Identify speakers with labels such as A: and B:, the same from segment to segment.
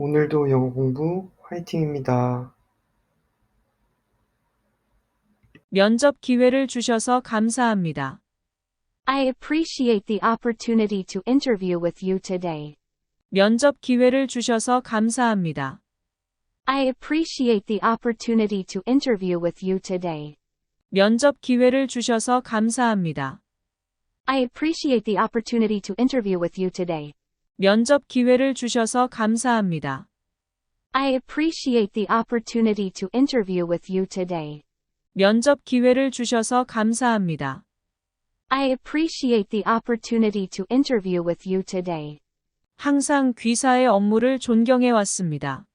A: 오늘도 영어 공부 화이팅입니다.
B: 면접 기회를 주셔서 감사합니다.
C: I appreciate the opportunity to interview with you today.
B: 면접 기회를 주셔서 감사합니다.
C: I appreciate the opportunity to interview with you today.
B: 면접 기회를 주셔서 감사합니다.
C: I appreciate the opportunity to interview with you today.
B: 면접 기회를 주셔서 감사합니다.
C: I appreciate the opportunity to interview with you today.
B: 면접 기회를 주셔서 감사합니다.
C: I appreciate the opportunity to interview with you today.
B: 항상 귀사의 업무를 존경해 왔습니다.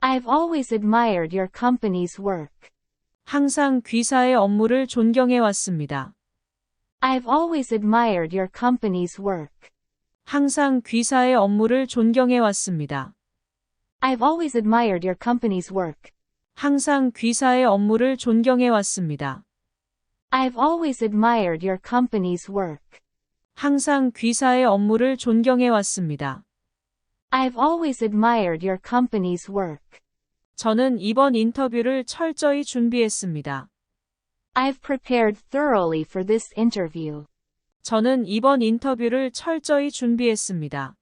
C: I've always admired your company's work.
B: 항상 귀사의 업무를 존경해 왔습니다.
C: I've always admired your company's work.
B: 항상 귀사의 업무를 존경해 왔습니다.
C: I've always admired your company's work.
B: 항상 귀사의 업무를 존경해 왔습니다.
C: I've always admired your company's work.
B: 항상 귀사의 업무를 존경해 왔습니다.
C: I've always admired your company's work.
B: 저는 이번 인터뷰를 철저히 준비했습니다.
C: I've prepared thoroughly for this interview.
B: 저는 이번 인터뷰를 철저히 준비했습니다.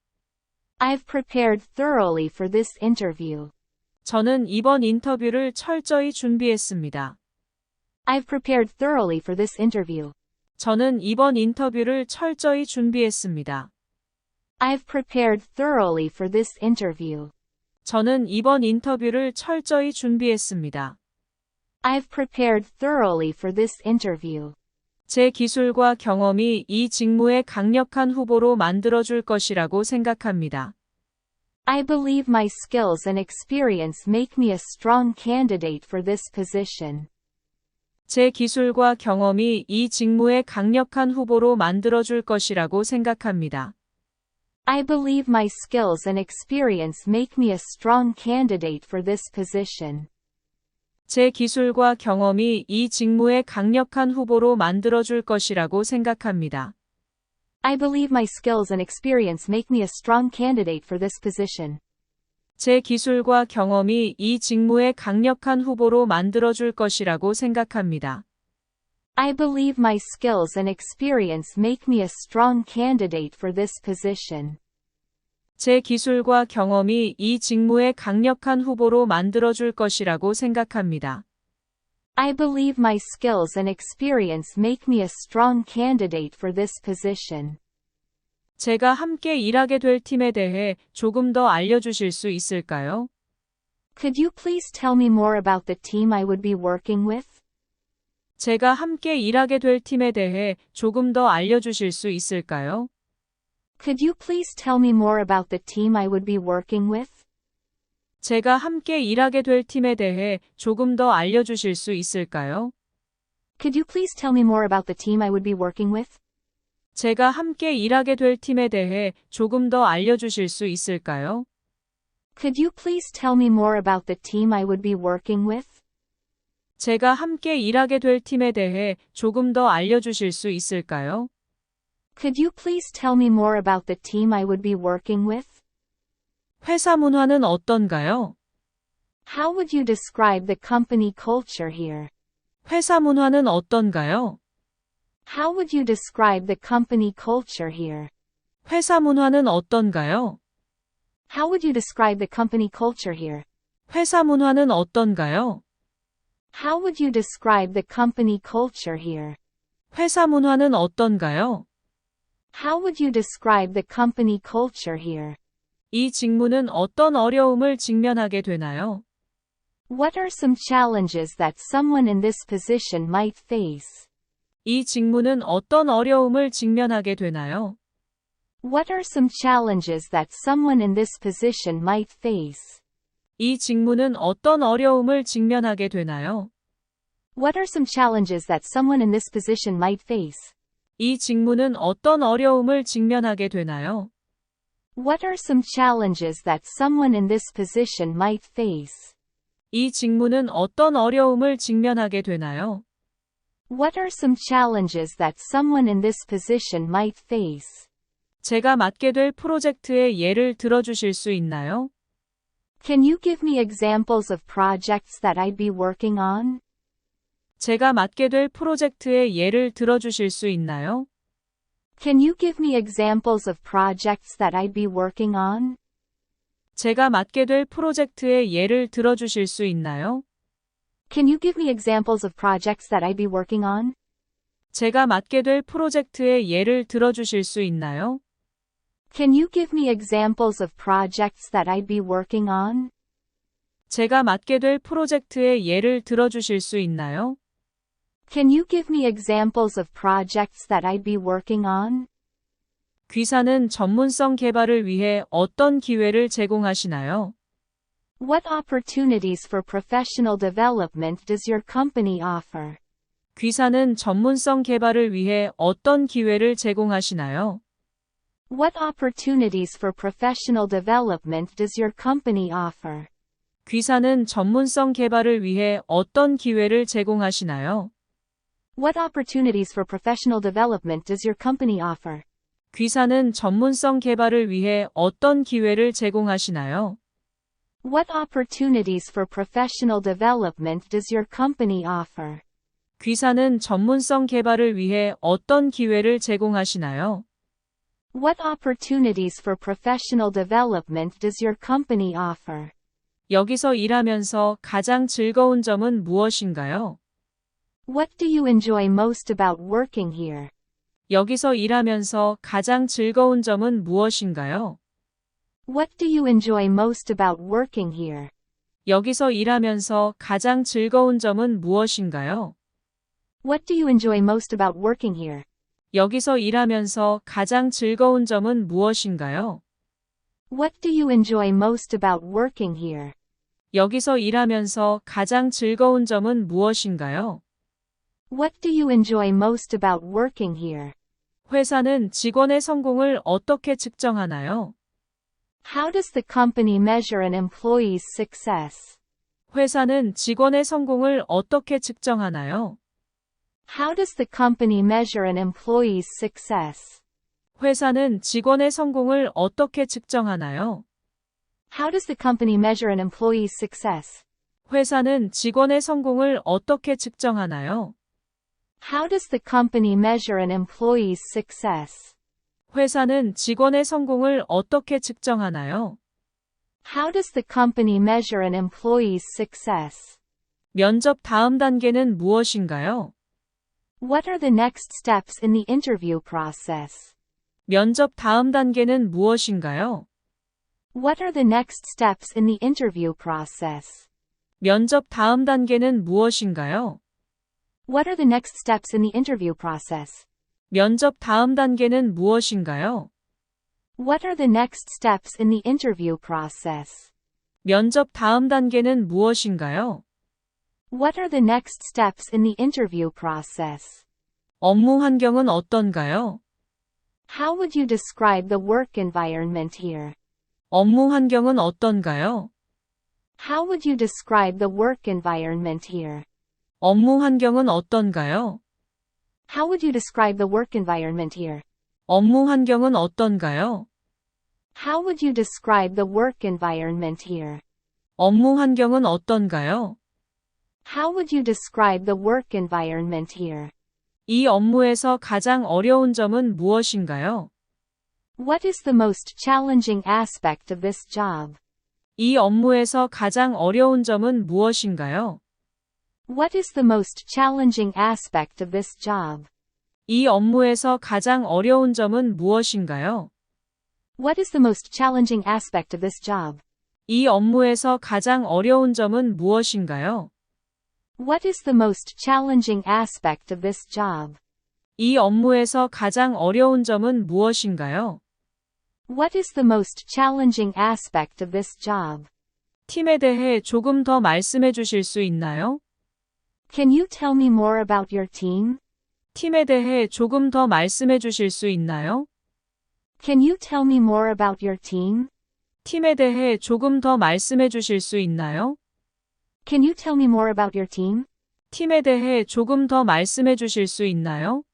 C: I've prepared thoroughly for this interview.
B: 저는 이번 인터뷰를 철저히 준비했습니다.
C: I've prepared thoroughly for this interview.
B: 저는 이번 인터뷰를 철저히 준비했습니다.
C: I've prepared thoroughly for this interview.
B: 저는 이번 인터뷰를 철저히 준비했습니다.
C: I've prepared thoroughly for this interview.
B: 제 기술과 경험이 이 직무의 강력한 후보로 만들어줄 것이라고 생각합니다.
C: I believe my skills and experience make me a strong candidate for this position.
B: 제 기술과 경험이 이 직무의 강력한 후보로 만들어줄 것이라고 생각합니다.
C: I believe my skills and experience make me a strong candidate for this position.
B: 제 기술과 경험이 이 직무의 강력한 후보로 만들어줄 것이라고 생각합니다.
C: I believe my skills and experience make me a strong candidate for this position.
B: 제 기술과 경험이 이 직무의 강력한 후보로 만들어줄 것이라고 생각합니다.
C: I believe my skills and experience make me a strong candidate for this position.
B: 제 기술과 경험이 이 직무의 강력한 후보로 만들어줄 것이라고 생각합니다.
C: I believe my skills and experience make me a strong candidate for this position.
B: 제가 함께 일하게 될 팀에 대해 조금 더 알려주실 수 있을까요?
C: Could you please tell me more about the team I would be working with?
B: 제가 함께 일하게 될 팀에 대해 조금 더 알려주실 수 있을까요?
C: Could you please tell me more about the team I would be working with?
B: 제가 함께 일하게 될 팀에 대해 조금 더 알려주실 수 있을까요?
C: Could you please tell me more about the team I would be working with?
B: 제가 함께 일하게 될 팀에 대해 조금 더 알려주실 수 있을까요?
C: Could you please tell me more about the team I would be working with?
B: 제가 함께 일하게 될 팀에 대해 조금 더 알려주실 수 있을까요?
C: Could you please tell me more about the team I would be working with?
B: 회사 문화는 어떤가요?
C: How would you describe the company culture here?
B: 회사 문화는 어떤가요?
C: How would you describe the company culture here?
B: 회사 문화는 어떤가요?
C: How would you describe the company culture here?
B: 회사 문화는 어떤가요?
C: How would you describe the company culture here?
B: 회사 문화는 어떤가요?
C: How would you describe the company culture here?
B: 이 직무는 어떤 어려움을 직면하게 되나요?
C: What are some challenges that someone in this position might face?
B: 이 직무는 어떤 어려움을 직면하게 되나요?
C: What are some challenges that someone in this position might face?
B: 이 직무는 어떤 어려움을 직면하게 되나요?
C: What are some challenges that someone in this position might face?
B: 이 직무는 어떤 어려움을 직면하게 되나요?
C: What are some challenges that someone in this position might face?
B: 이 직무는 어떤 어려움을 직면하게 되나요?
C: What are some challenges that someone in this position might face?
B: 제가 맡게 될 프로젝트의 예를 들어주실 수 있나요?
C: Can you give me examples of projects that I'd be working on?
B: 제가 맡게 될 프로젝트의 예를 들어주실 수 있나요?
C: Can you give me examples of projects that I'd be working on?
B: 제가 맡게 될 프로젝트의 예를 들어주실 수 있나요?
C: Can you give me examples of projects that I'd be working on?
B: 제가 맡게 될 프로젝트의 예를 들어주실 수 있나요?
C: Can you give me examples of projects that I'd be working on?
B: 제가 맡게 될 프로젝트의 예를 들어주실 수 있나요?
C: Can you give me examples of projects that I'd be working on?
B: 귀사는 전문성 개발을 위해 어떤 기회를 제공하시나요?
C: What opportunities for professional development does your company offer?
B: 귀사는 전문성 개발을 위해 어떤 기회를 제공하시나요?
C: What opportunities for professional development does your company offer?
B: 귀사는 전문성 개발을 위해 어떤 기회를 제공하시나요?
C: What opportunities for professional development does your company offer?
B: 귀사는 전문성 개발을 위해 어떤 기회를 제공하시나요?
C: What opportunities for professional development does your company offer?
B: 귀사는 전문성 개발을 위해 어떤 기회를 제공하시나요?
C: What opportunities for professional development does your company offer?
B: 여기서 일하면서 가장 즐거운 점은 무엇인가요?
C: What do you enjoy most about working here?
B: 여기서 일하면서 가장 즐거운 점은 무엇인가요?
C: What do you enjoy most about working here?
B: 여기서 일하면서 가장 즐거운 점은 무엇인가요?
C: What do you enjoy most about working here?
B: 여기서 일하면서 가장 즐거운 점은 무엇인가요?
C: What do you enjoy most about working here?
B: 여기서 일하면서 가장 즐거운 점은 무엇인가요?
C: What do you enjoy most about working here?
B: 회사는 직원의 성공을 어떻게 측정하나요?
C: How does the company measure an employee's success?
B: 회사는 직원의 성공을 어떻게 측정하나요?
C: How does the company measure an employee's success?
B: 회사는 직원의 성공을 어떻게 측정하나요?
C: How does the company measure an employee's success?
B: 회사는 직원의 성공을 어떻게 측정하나요?
C: How does the company measure an employee's success?
B: 회사는 직원의 성공을 어떻게 측정하나요?
C: How does the company measure an employee's success?
B: 면접 다음 단계는 무엇인가요?
C: What are the next steps in the interview process?
B: 면접 다음 단계는 무엇인가요?
C: What are the next steps in the interview process?
B: 면접 다음 단계는 무엇인가요?
C: What are the next steps in the interview process?
B: 면접 다음 단계는 무엇인가요?
C: What are the next steps in the interview process?
B: 면접 다음 단계는 무엇인가요?
C: What are the next steps in the interview process?
B: 업무 환경은 어떤가요?
C: How would you describe the work environment here?
B: 업무 환경은 어떤가요?
C: How would you describe the work environment here?
B: 업무 환경은 어떤가요?
C: How would you describe the work environment here?
B: 업무 환경은 어떤가요?
C: How would you describe the work environment here?
B: 업무 환경은 어떤가요?
C: How would you describe the work environment here?
B: 이 업무에서 가장 어려운 점은 무엇인가요?
C: What is the most challenging aspect of this job?
B: 이 업무에서 가장 어려운 점은 무엇인가요?
C: What is the most challenging aspect of this job?
B: 이 업무에서 가장 어려운 점은 무엇인가요?
C: What is the most challenging aspect of this job?
B: 이 업무에서 가장 어려운 점은 무엇인가요?
C: What is the most challenging aspect of this job?
B: 이 업무에서 가장 어려운 점은 무엇인가요?
C: What is the most challenging aspect of this job?
B: 팀에 대해 조금 더 말씀해 주실 수 있나요?
C: Can you tell me more about your team?
B: 팀에 대해 조금 더 말씀해 주실 수 있나요?
C: Can you tell me more about your team?
B: 팀에 대해 조금 더 말씀해 주실 수 있나요?
C: Can you tell me more about your team?
B: 팀에 대해 조금 더 말씀해 주실 수 있나요?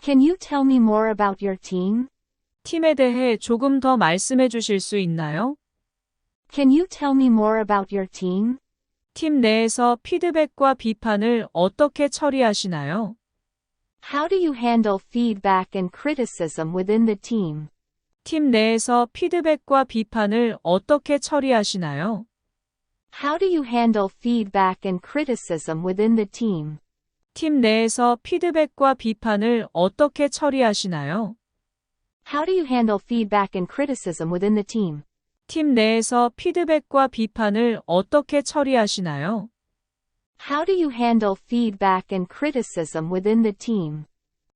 C: Can you tell me more about your team?
B: 팀에 대해 조금 더 말씀해 주실 수 있나요?
C: Can you tell me more about your team?
B: 팀 내에서 피드백과 비판을 어떻게 처리하시나요?
C: How do you handle feedback and criticism within the team?
B: 팀 내에서 피드백과 비판을 어떻게 처리하시나요?
C: How do you handle feedback and criticism within the team?
B: 팀 내에서 피드백과 비판을 어떻게 처리하시나요?
C: How do you handle feedback and criticism within the team?
B: 팀 내에서 피드백과 비판을 어떻게 처리하시나요?
C: How do you handle feedback and criticism within the team?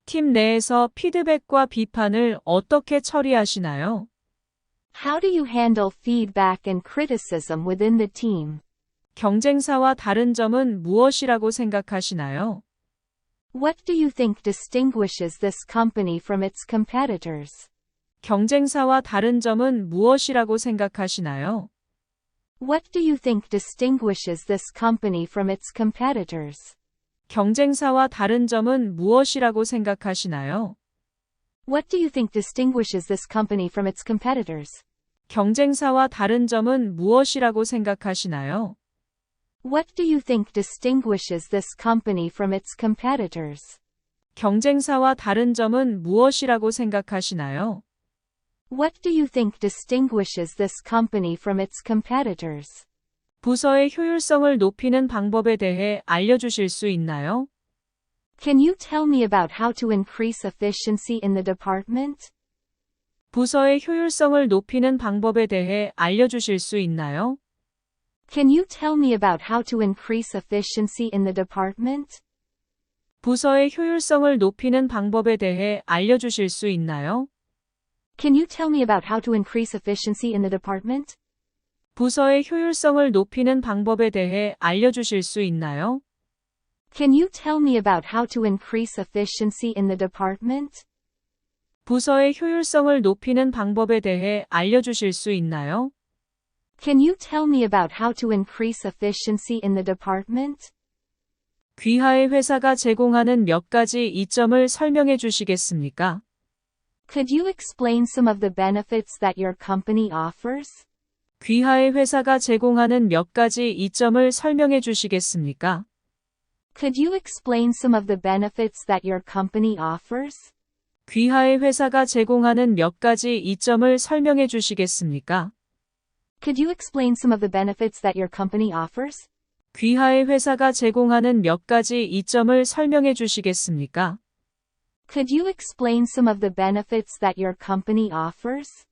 B: 팀 내에서 피드백과 비판을 어떻게 처리하시나요?
C: How do you handle feedback and criticism within the team?
B: 경쟁사와 다른 점은 무엇이라고 생각하시나요?
C: What do you think distinguishes this company from its competitors?
B: 경쟁사와 다른 점은 무엇이라고 생각하시나요?
C: What do you think distinguishes this company from its competitors?
B: 경쟁사와 다른 점은 무엇이라고 생각하시나요?
C: What do you think distinguishes this company from its competitors?
B: 경쟁사와 다른 점은 무엇이라고 생각하시나요?
C: What do you think distinguishes this company from its competitors?
B: 경쟁사와 다른 점은 무엇이라고 생각하시나요?
C: What do you think distinguishes this company from its competitors?
B: 부서의 효율성을 높이는 방법에 대해 알려주실 수 있나요?
C: Can you tell me about how to increase efficiency in the department?
B: 부서의 효율성을 높이는 방법에 대해 알려주실 수 있나요?
C: Can you tell me about how to increase efficiency in the department?
B: 부서의 효율성을 높이는 방법에 대해 알려주실 수 있나요?
C: Can you tell me about how to increase efficiency in the department?
B: 부서의 효율성을 높이는 방법에 대해 알려주실 수 있나요?
C: Can you tell me about how to increase efficiency in the department?
B: 부서의 효율성을 높이는 방법에 대해 알려주실 수 있나요?
C: Can you tell me about how to increase efficiency in the department?
B: 귀하의 회사가 제공하는 몇 가지 이점을 설명해 주시겠습니까?
C: Could you explain some of the benefits that your company offers?
B: 귀하의 회사가 제공하는 몇 가지 이점을 설명해 주시겠습니까?
C: Could you explain some of the benefits that your company offers?
B: 귀하의 회사가 제공하는 몇 가지 이점을 설명해 주시겠습니까?
C: Could you explain some of the benefits that your company offers?
B: 귀하의 회사가 제공하는 몇 가지 이점을 설명해 주시겠습니까?
C: Could you explain some of the benefits that your company offers?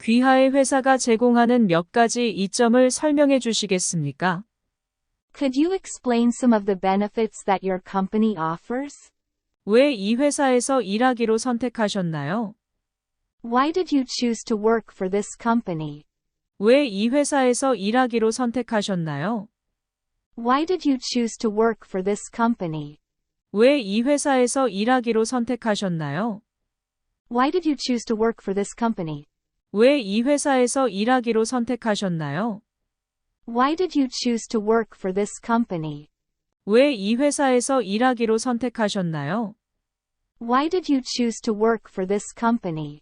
B: 귀하의 회사가 제공하는 몇 가지 이점을 설명해 주시겠습니까?
C: Could you explain some of the benefits that your company offers?
B: 왜 이 회사에서 일하기로 선택하셨나요?
C: Why did you choose to work for this company?
B: 왜 이 회사에서 일하기로 선택하셨나요?
C: Why did you choose to work for this company?
B: 왜 이 회사에서 일하기로 선택하셨나요?
C: Why did you choose to work for this company?
B: 왜 이 회사에서 일하기로 선택하셨나요?
C: Why did you choose to work for this company?
B: 왜 이 회사에서 일하기로 선택하셨나요?
C: Why did you choose to work for this company?